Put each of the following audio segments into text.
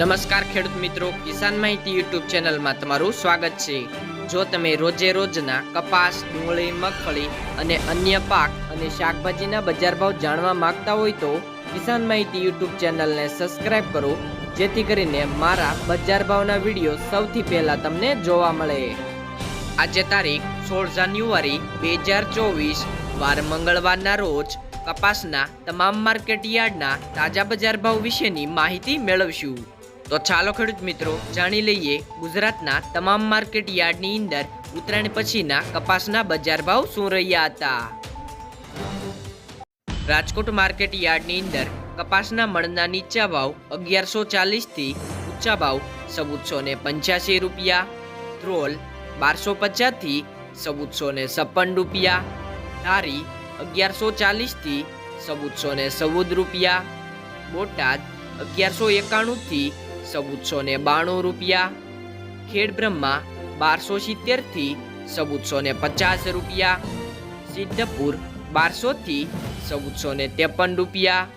નમસ્કાર ખેડૂત મિત્રો, કિસાન માહિતી યુટ્યુબ ચેનલમાં તમારું સ્વાગત છે. જો તમે રોજે રોજના કપાસ, ડુંગળી, મગફળી અને અન્ય પાક અને શાકભાજીના બજાર ભાવ જાણવા માંગતા હોય તો કિસાન માહિતી યુટ્યુબ ચેનલને સબસ્ક્રાઇબ કરો, જેથી કરીને મારા બજાર ભાવના વીડિયો સૌથી પહેલા તમને જોવા મળે. આજે તારીખ સોળ જાન્યુઆરી બે હજાર ચોવીસ, વાર મંગળવારના રોજ કપાસના તમામ માર્કેટ યાર્ડના તાજા બજાર ભાવ વિશેની માહિતી મેળવશું. તો ચાલો ખેડૂત મિત્રો, જાણી લઈએ ગુજરાતના તમામ માર્કેટ યાર્ડની અંદર ઉત્તરાયણ પછીના કપાસના બજાર ભાવ શું રહ્યા હતા? રાજકોટ માર્કેટ યાર્ડની અંદર કપાસના મણના નીચા ભાવ અગિયારસો ચાલીસથી ઊંચા ભાવ ચૌદસો ને પંચ્યાસી રૂપિયા, ધ્રોલ બારસો પચાસથી ચૌદસો ને છપ્પન રૂપિયા, ધારી અગિયારસો ચાલીસથી ચૌદસો ને ચૌદ રૂપિયા, બોટાદ અગિયારસો એકાણુંથી ચૌદસો ને બાણું રૂપિયા. ખેડ બ્રહ્મા બારસો સિત્તેરથી ચૌદસો ને પચાસ રૂપિયા. સિદ્ધપુર બારસોથી ચૌદસો ને ત્રેપન રૂપિયા.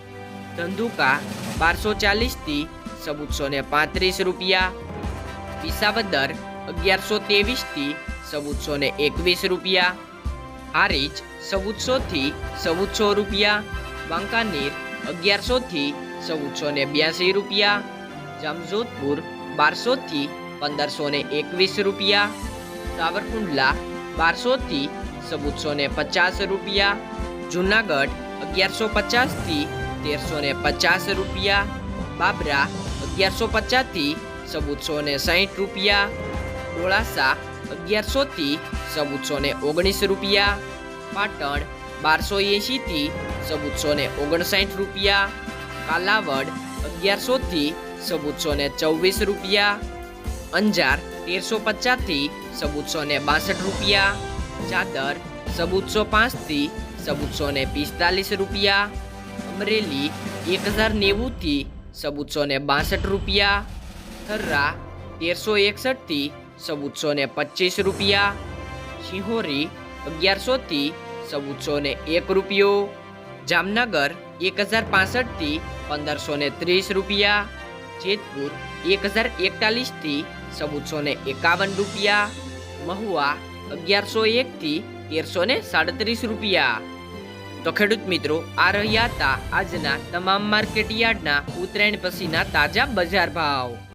ધંધુકા બારસો ચાલીસથી ચૌદસો ને પાંત્રીસ રૂપિયા. વિસાવદર અગિયારસો ત્રેવીસથી ચૌદસો ને એકવીસ રૂપિયા. હારીજ ચૌદસોથી ચૌદસો રૂપિયા. વાંકાનેર અગિયારસોથી ચૌદસો ને બ્યાસી રૂપિયા. જામજોધપુર બારસોથી પંદરસો ને એકવીસ રૂપિયા, સાવરકુંડલા બારસોથી ચૌદસો ને પચાસ રૂપિયા, જુનાગઢ અગિયારસો પચાસથી તેરસો ને પચાસ રૂપિયા, બાબરા અગિયારસો પચાસથી ચૌદસો ને સાહીઠ રૂપિયા ડોળાસા અગિયારસોથી ચૌદસો ને ઓગણીસ રૂપિયા, પાટણ બારસો એંશીથી ચૌદસો ને ઓગણસાઠ રૂપિયા, કાલાવડ અગિયારસોથી ચૌદસો ને ચોવીસ રૂપિયા, અંજાર તેરસો પચાસથી ચૌદસો ને બાસઠ રૂપિયા, ચાદર ચૌદસો પાંચથી ચૌદસો ને પિસ્તાલીસ રૂપિયા, અમરેલી એક હજાર નેવુંથી ચૌદસો ને બાસઠ રૂપિયા, થર્રા તેરસો એકસઠથી ચૌદસો ને પચીસ રૂપિયા, શિહોરી અગિયારસોથી ચૌદસો ને એક રૂપિયો, જામનગર એક હજાર પાસઠથી પંદરસો ને ત્રીસ રૂપિયા જેતપુર એક હજાર એકતાલીસથી ચૌદસો ને એકાવન રૂપિયા, મહુવા અગિયારસો એકથી તેરસો ને સાડત્રીસ રૂપિયા. તો ખેડૂત મિત્રો, આ રહ્યા હતા આજના તમામ માર્કેટ યાર્ડના ઉત્તરાયણ પછીના તાજા બજાર ભાવ.